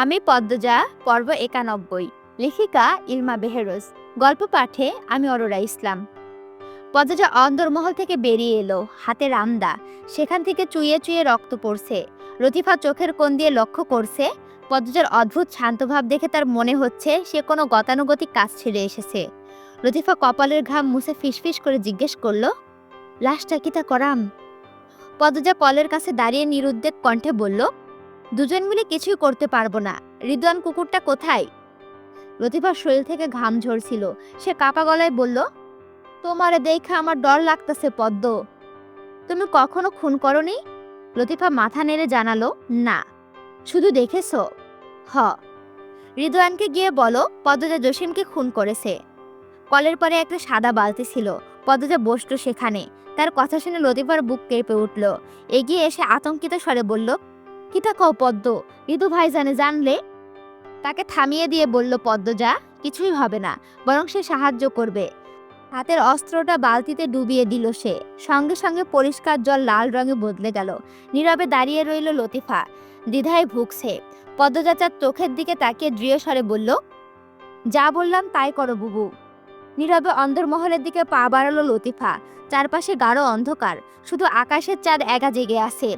আমি পদ্মজা, পর্ব একানব্বই, লেখিকা ইলমা বেহেরোজ, গল্প পাঠে আমি অরোরা ইসলাম। পদ্মজা অন্দরমহল থেকে বেরিয়ে এলো হাতে রামদা সেখান থেকে চুইয়ে চুইয়ে রক্ত পড়ছে লতিফা চোখের কোণ দিয়ে লক্ষ্য করছে, পদ্মজার অদ্ভুত শান্তভাব দেখে তার মনে হচ্ছে সে কোনো গতানুগতিক কাজ ছেড়ে এসেছে। লতিফা কপালের ঘাম মুছে ফিসফিস করে জিজ্ঞেস করল, লাশটা কি তা করাম? পদ্মজা কলের কাছে দাঁড়িয়ে নিরুদ্বেগ কণ্ঠে বলল দুজন মিলে কিছুই করতে পারব না। রিদওয়ান কুকুরটা কোথায়? লতিফার শরীর থেকে ঘাম ঝরছিল। সে কাপা গলায় বলল, তোমারে দেখে আমার ডর লাগতেছে, পদ্ম। তুমি কখনো খুন করনি? লতিফা মাথা নেড়ে জানালো, না। শুধু দেখেছ? হ। রিদওয়ানকে গিয়ে বলো, পদ্মজা জসিমকে খুন করেছে। কলের পরে একটা সাদা বালতি ছিল। পদ্মজা বসল সেখানে। তার কথা শুনে লতিফার বুক কেঁপে উঠল। এগিয়ে এসে আতঙ্কিত স্বরে বলল কিতা কও পদ্ম? ঋতু ভাই জানে জানলে? তাকে থামিয়ে দিয়ে বলল পদ্মজা কিছুই হবে না, বরং সে সাহায্য করবে। হাতের অস্ত্রটা বালতিতে ডুবিয়ে দিল সে। সঙ্গে সঙ্গে পরিষ্কার জল লাল রঙে বদলে গেল। নীরবে দাঁড়িয়ে রইল লতিফা। দ্বিধায় ভুগছে। পদ্মজাচার চোখের দিকে তাকিয়ে দৃঢ় স্বরে বলল, যা বললাম তাই করো বুবু। নীরবে অন্দরমহলের দিকে পা বাড়ালো লতিফা। চারপাশে গাঢ় অন্ধকার। শুধু আকাশের চাঁদ একা জেগে আছে।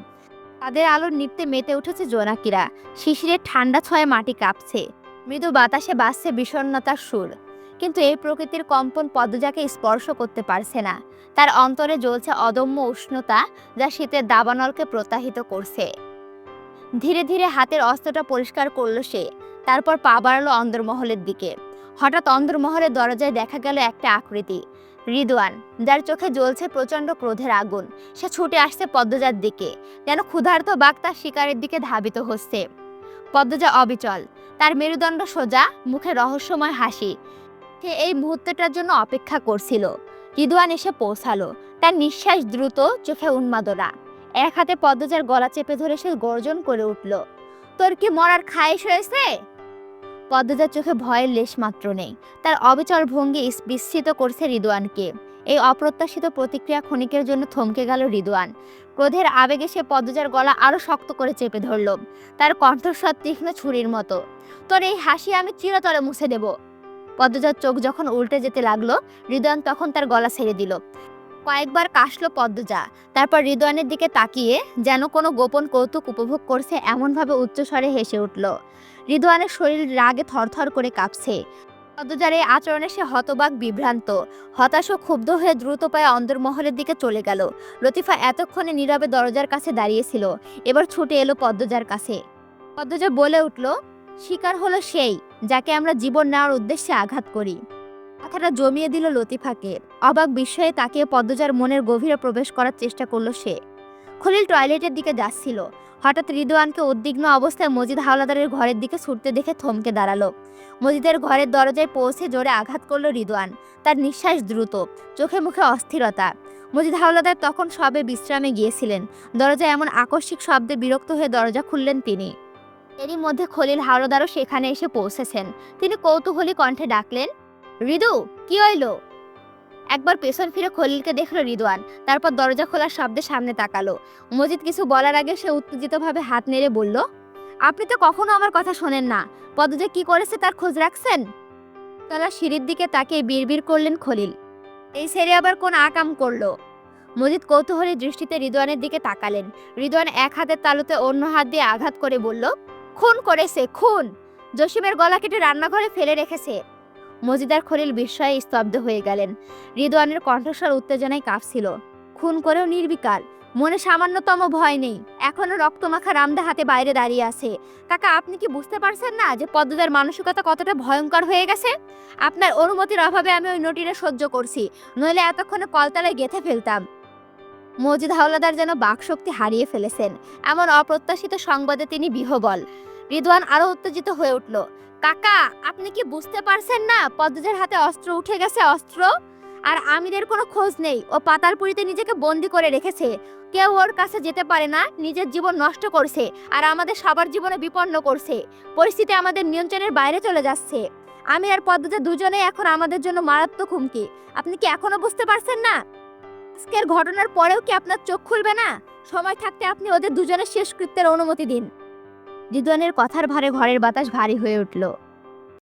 তাদের আলোর নিত্যে মেতে উঠেছে জোনাকিরা। শিশিরের ঠান্ডা ছয়ে মাটি কাঁপছে। মৃদু বাতাসে বাজছে বিষণ্ণতার সুর। কিন্তু এই প্রকৃতির কম্পন পদ্মজাকে স্পর্শ করতে পারছে না। তার অন্তরে জ্বলছে অদম্য উষ্ণতা যা শীতের দাবানলকে প্রত্যাহিত করছে। ধীরে ধীরে হাতের অস্ত্রটা পরিষ্কার করল সে। তারপর পা বাড়ালো অন্দরমহলের দিকে। হঠাৎ অন্দরমহলের দরজায় দেখা গেল একটা আকৃতি। রিদওয়ান, যার চোখে জ্বলছে প্রচণ্ড ক্রোধের আগুন। সে ছুটে আসছে পদ্মজার দিকে, যেন ক্ষুধার্ত বাঘ তার শিকারের দিকে ধাবিত হচ্ছে। পদ্মজা অবিচল, তার মেরুদণ্ড সোজা, মুখে রহস্যময় হাসি। সে এই মুহূর্তটার জন্য অপেক্ষা করছিল। রিদওয়ান এসে পৌঁছালো, তার নিঃশ্বাস দ্রুত চোখে উন্মাদনা। এক হাতে পদ্মজার গলা চেপে ধরে সে গর্জন করে উঠল, তোর কি মরার খায়েশ হয়েছে? পদ্মজার চোখে ভয়ের লেশ মাত্র নেই। তার অবিচল ভঙ্গি বিস্মিত করছে রিদওয়ানকে এই অপ্রত্যাশিত প্রতিক্রিয়া ক্ষণিকের জন্য থমকে গেল রিদওয়ান ক্রোধের আবেগে সে পদ্মজার গলা আরও শক্ত করে চেপে ধরল। তার কণ্ঠস্বর তীক্ষ্ণ ছুরির মতো। তোর এই হাসি আমি চিরতরে মুছে দেব। পদ্মজার চোখ যখন উল্টে যেতে লাগল রিদওয়ান তখন তার গলা ছেড়ে দিল। কয়েকবার কাশলো পদ্মজা। তারপর রিদওয়ানের দিকে তাকিয়ে যেন কোনো গোপন কৌতুক উপভোগ করছে এমনভাবে উচ্চস্বরে হেসে উঠল। রিদওয়ানের শরীর রাগে থরথর করে কাঁপছে। পদ্মজার এই আচরণে সে হতবাক, বিভ্রান্ত, হতাশ ও ক্ষুব্ধ হয়ে দ্রুত পায়ে অন্দরমহলের দিকে চলে গেল। লতিফা এতক্ষণে নীরবে দরজার কাছে দাঁড়িয়েছিল। এবার ছুটে এলো পদ্মজার কাছে। পদ্মজা বলে উঠল, শিকার হলো সেই যাকে আমরা জীবন নেওয়ার উদ্দেশ্যে আঘাত করি। কথাটা জমিয়ে দিল লতিফাকে। অবাক বিস্ময়ে তাকিয়ে পদ্মজার মনের গভীরে প্রবেশ করার চেষ্টা করল সে। খলিল টয়লেটের দিকে যাচ্ছিল। হঠাৎ রিদওয়ানকে উদ্বিগ্ন অবস্থায় মজিদ হাওলাদারের ঘরের দিকে ছুটতে দেখে থমকে দাঁড়াল। মজিদের ঘরের দরজায় পৌঁছে জোরে আঘাত করল রিদওয়ান। তার নিঃশ্বাস দ্রুত, চোখে মুখে অস্থিরতা। মজিদ হাওলাদার তখন সবে বিশ্রামে গিয়েছিলেন। দরজায় এমন আকস্মিক শব্দে বিরক্ত হয়ে দরজা খুললেন তিনি। এরই মধ্যে খলিল হাওলাদারও সেখানে এসে পৌঁছেছেন। তিনি কৌতূহলী কণ্ঠে ডাকলেন, রিদু, কি হইল? একবার পেছন ফিরে খলিলকে দেখল রিদওয়ান, তারপর দরজা খোলার শব্দে সামনে তাকালো। মজিদ কিছু বলার আগে সে উত্তেজিতভাবে হাত নেড়ে বলল, আপনি তো কখনো আমার কথা শোনেন না। পদ্মজা কি করেছে তার খোঁজ রাখছেন? তারা সিঁড়ির দিকে তাকিয়ে বিড়বিড় করলেন খলিল। এই ছেড়ে আবার কোন আকাম করল? মজিদ কৌতূহলী দৃষ্টিতে রিদওয়ানের দিকে তাকালেন। রিদওয়ান এক হাতের তালুতে অন্য হাত দিয়ে আঘাত করে বলল, খুন করেছে, খুন! জসিমের গলা কেটে রান্নাঘরে ফেলে রেখেছে। মজিদার খলিল বিস্ময়ে স্তব্ধ হয়ে গেলেন। রিদওয়ানের কণ্ঠস্বর উত্তেজনায় কাঁপছিল। খুন করেও নির্বিকার। মনে সামান্যতম ভয় নেই। এখনও রক্তমাখা রামদা হাতে বাইরে দাঁড়িয়ে আছে। কাকা, আপনি কি বুঝতে পারছেন না যে পদ্মদার মানসিকতা কতটা ভয়ঙ্কর হয়ে গেছে? আপনার অনুমতির অভাবে আমি ওই নটিরে সহ্য করছি। নইলে এতক্ষণে কলতলায় গেথে ফেলতাম। মজিদ হাওলাদার যেন বাকশক্তি হারিয়ে ফেলেছেন। এমন অপ্রত্যাশিত সংবাদে তিনি বিহবল। রিদওয়ান আরও উত্তেজিত হয়ে উঠল। কাকা, আপনি কি বুঝতে পারছেন না? পদ্মজার হাতে অস্ত্র উঠে গেছে, অস্ত্র? আর আমিরের কোনো খোঁজ নেই। ও পাতালপুরিতে নিজেকে বন্দি করে রেখেছে। কেউ ওর কাছে যেতে পারে না, নিজের জীবন নষ্ট করছে আর আমাদের সবার জীবনে বিপন্ন করছে। পরিস্থিতি আমাদের নিয়ন্ত্রণের বাইরে চলে যাচ্ছে। আমি আর পদ্মজা দুজনেই এখন আমাদের জন্য মারাত্মক হুমকি। আপনি কি এখনও বুঝতে পারছেন না? আজকের ঘটনার পরেও কি আপনার চোখ খুলবে না? সময় থাকতে আপনি ওদের দুজনের শেষকৃত্যের অনুমতি দিন। রিদওয়ানের কথার ভারে ঘরের বাতাস ভারী হয়ে উঠল।